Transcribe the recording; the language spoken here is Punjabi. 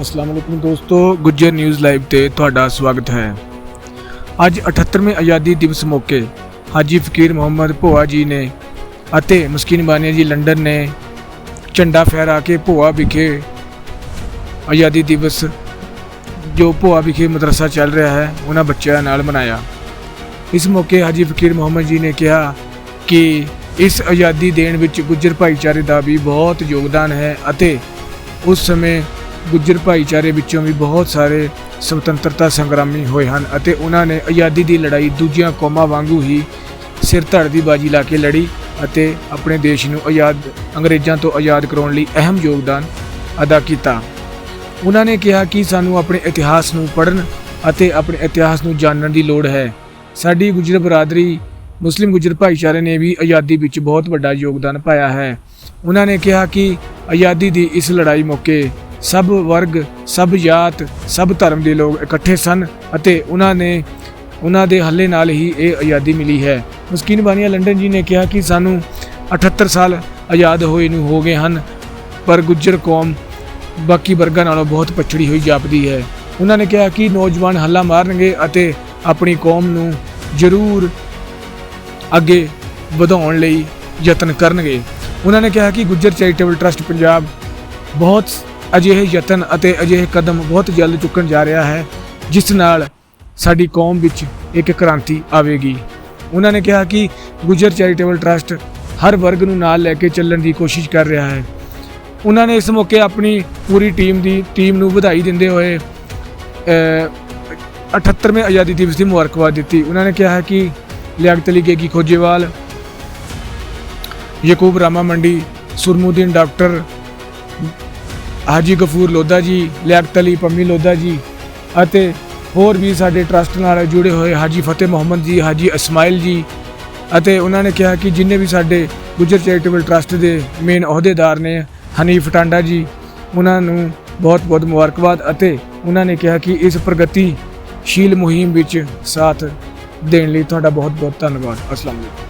ਅਸਲਾਮ ਅਲੈਕੁਮ ਦੋਸਤੋ, ਗੁੱਜਰ ਨਿਊਜ਼ ਲਾਈਵ ਤੇ ਤੁਹਾਡਾ ਸਵਾਗਤ ਹੈ। ਅੱਜ 78ਵੇਂ ਆਜ਼ਾਦੀ ਦਿਵਸ ਮੌਕੇ ਹਾਜੀ ਫਕੀਰ ਮੁਹੰਮਦ ਭੋਆ ਜੀ ਨੇ ਅਤੇ ਮਸਕੀਨ ਬਾਨੀਆ ਜੀ ਲੰਡਨ ਨੇ ਝੰਡਾ ਫਹਿਰਾ ਕੇ ਭੋਆ ਵਿਖੇ ਆਜ਼ਾਦੀ ਦਿਵਸ, ਜੋ ਭੋਆ ਵਿਖੇ ਮਦਰਸਾ ਚੱਲ ਰਿਹਾ ਹੈ, ਉਹਨਾਂ ਬੱਚਿਆਂ ਨਾਲ ਮਨਾਇਆ। ਇਸ ਮੌਕੇ ਹਾਜੀ ਫਕੀਰ ਮੁਹੰਮਦ ਜੀ ਨੇ ਕਿਹਾ ਕਿ ਇਸ ਆਜ਼ਾਦੀ ਦੇਣ ਵਿੱਚ ਗੁੱਜਰ ਭਾਈਚਾਰੇ ਦਾ ਵੀ ਬਹੁਤ ਯੋਗਦਾਨ ਹੈ ਅਤੇ ਉਸ ਸਮੇਂ ਗੁੱਜਰ ਭਾਈਚਾਰੇ ਵਿੱਚੋਂ ਵੀ ਬਹੁਤ ਸਾਰੇ ਸੁਤੰਤਰਤਾ ਸੰਗਰਾਮੀ ਹੋਏ ਹਨ ਅਤੇ ਉਹਨਾਂ ਨੇ ਆਜ਼ਾਦੀ ਦੀ ਲੜਾਈ ਦੂਜੀਆਂ ਕੌਮਾਂ ਵਾਂਗੂ ਹੀ ਸਿਰ ਧੜ ਦੀ ਬਾਜੀ ਲਾ ਕੇ ਲੜੀ ਅਤੇ ਆਪਣੇ ਦੇਸ਼ ਨੂੰ ਆਜ਼ਾਦ, ਅੰਗਰੇਜ਼ਾਂ ਤੋਂ ਆਜ਼ਾਦ ਕਰਾਉਣ ਲਈ ਅਹਿਮ ਯੋਗਦਾਨ ਅਦਾ ਕੀਤਾ। ਉਹਨਾਂ ਨੇ ਕਿਹਾ ਕਿ ਸਾਨੂੰ ਆਪਣੇ ਇਤਿਹਾਸ ਨੂੰ ਪੜ੍ਹਨ ਅਤੇ ਆਪਣੇ ਇਤਿਹਾਸ ਨੂੰ ਜਾਣਨ ਦੀ ਲੋੜ ਹੈ। ਸਾਡੀ ਗੁਜਰ ਬਰਾਦਰੀ, ਮੁਸਲਿਮ ਗੁਜਰ ਭਾਈਚਾਰੇ ਨੇ ਵੀ ਆਜ਼ਾਦੀ ਵਿੱਚ ਬਹੁਤ ਵੱਡਾ ਯੋਗਦਾਨ ਪਾਇਆ ਹੈ। ਉਹਨਾਂ ਨੇ ਕਿਹਾ ਕਿ ਆਜ਼ਾਦੀ ਦੀ ਇਸ ਲੜਾਈ ਮੌਕੇ ਸਭ ਵਰਗ, ਸਭ ਜਾਤ, ਸਭ ਧਰਮ ਦੇ ਲੋਕ ਇਕੱਠੇ ਸਨ ਅਤੇ ਉਹਨਾਂ ਨੇ, ਉਹਨਾਂ ਦੇ ਹੱਲੇ ਨਾਲ ਹੀ ਇਹ ਆਜ਼ਾਦੀ ਮਿਲੀ ਹੈ। ਮਸਕੀਨ ਬਾਨੀਆ ਲੰਡਨ ਜੀ ਨੇ ਕਿਹਾ ਕਿ ਸਾਨੂੰ 78 ਸਾਲ ਆਜ਼ਾਦ ਹੋਏ ਨੂੰ ਹੋ ਗਏ ਹਨ, ਪਰ ਗੁੱਜਰ ਕੌਮ ਬਾਕੀ ਵਰਗਾਂ ਨਾਲੋਂ ਬਹੁਤ ਪਛੜੀ ਹੋਈ ਜਾਪਦੀ ਹੈ। ਉਹਨਾਂ ਨੇ ਕਿਹਾ ਕਿ ਨੌਜਵਾਨ ਹੱਲਾ ਮਾਰਨਗੇ ਅਤੇ ਆਪਣੀ ਕੌਮ ਨੂੰ ਜ਼ਰੂਰ ਅੱਗੇ ਵਧਾਉਣ ਲਈ ਯਤਨ ਕਰਨਗੇ। ਉਹਨਾਂ ਨੇ ਕਿਹਾ ਕਿ ਗੁੱਜਰ ਚੈਰੀਟੇਬਲ ਟਰਸਟ ਪੰਜਾਬ ਬਹੁਤ ਅਜਿਹੇ ਯਤਨ ਅਤੇ ਅਜਿਹੇ ਕਦਮ ਬਹੁਤ ਜਲਦ ਚੁੱਕਣ ਜਾ ਰਿਹਾ ਹੈ ਜਿਸ ਨਾਲ ਸਾਡੀ ਕੌਮ ਵਿੱਚ ਇੱਕ ਕ੍ਰਾਂਤੀ ਆਵੇਗੀ। ਉਹਨਾਂ ਨੇ ਕਿਹਾ ਕਿ ਗੁੱਜਰ ਚੈਰੀਟੇਬਲ ਟਰਸਟ ਹਰ ਵਰਗ ਨੂੰ ਨਾਲ ਲੈ ਕੇ ਚੱਲਣ ਦੀ ਕੋਸ਼ਿਸ਼ ਕਰ ਰਿਹਾ ਹੈ। ਉਹਨਾਂ ਨੇ ਇਸ ਮੌਕੇ ਆਪਣੀ ਪੂਰੀ ਟੀਮ ਦੀ ਟੀਮ ਨੂੰ ਵਧਾਈ ਦਿੰਦੇ ਹੋਏ ਅ, 78ਵੇਂ ਆਜ਼ਾਦੀ ਦਿਵਸ ਦੀ ਮੁਬਾਰਕਬਾਦ ਦਿੱਤੀ। ਉਹਨਾਂ ਨੇ ਕਿਹਾ ਕਿ ਲਿਆਕਤ ਅਲੀ ਗੇਗੀ ਖੋਜੇਵਾਲ ਯਕੂਬ ਰਾਮਾ ਮੰਡੀ ਸੁਰਮੁਦੀਨ ਡਾਕਟਰ ਹਾਜੀ ਗਫੂਰ ਲੋਧਾ ਜੀ, ਲਿਆਕਤ ਅਲੀ, ਪੰਮੀ ਲੋਧਾ ਜੀ ਅਤੇ ਹੋਰ ਵੀ ਸਾਡੇ ਟਰਸਟ ਨਾਲ ਜੁੜੇ ਹੋਏ ਹਾਜੀ ਫਤਿਹ ਮੁਹੰਮਦ ਜੀ, ਹਾਜੀ ਇਸਮਾਇਲ ਜੀ ਅਤੇ ਉਹਨਾਂ ਨੇ ਕਿਹਾ ਕਿ ਜਿੰਨੇ ਵੀ ਸਾਡੇ ਗੁਜਰ ਚੈਰੀਟੇਬਲ ਟਰਸਟ ਦੇ ਮੇਨ ਅਹੁਦੇਦਾਰ ਨੇ ਹਨੀਫ ਟਾਂਡਾ ਜੀ, ਉਹਨਾਂ ਨੂੰ ਬਹੁਤ ਬਹੁਤ ਮੁਬਾਰਕਬਾਦ ਅਤੇ ਉਹਨਾਂ ਨੇ ਕਿਹਾ ਕਿ ਇਸ ਪ੍ਰਗਤੀਸ਼ੀਲ ਮੁਹਿੰਮ ਵਿੱਚ ਸਾਥ ਦੇਣ ਲਈ ਤੁਹਾਡਾ ਬਹੁਤ ਬਹੁਤ ਧੰਨਵਾਦ। ਅਸਲਾਮ ਅਲੈਕੁਮ।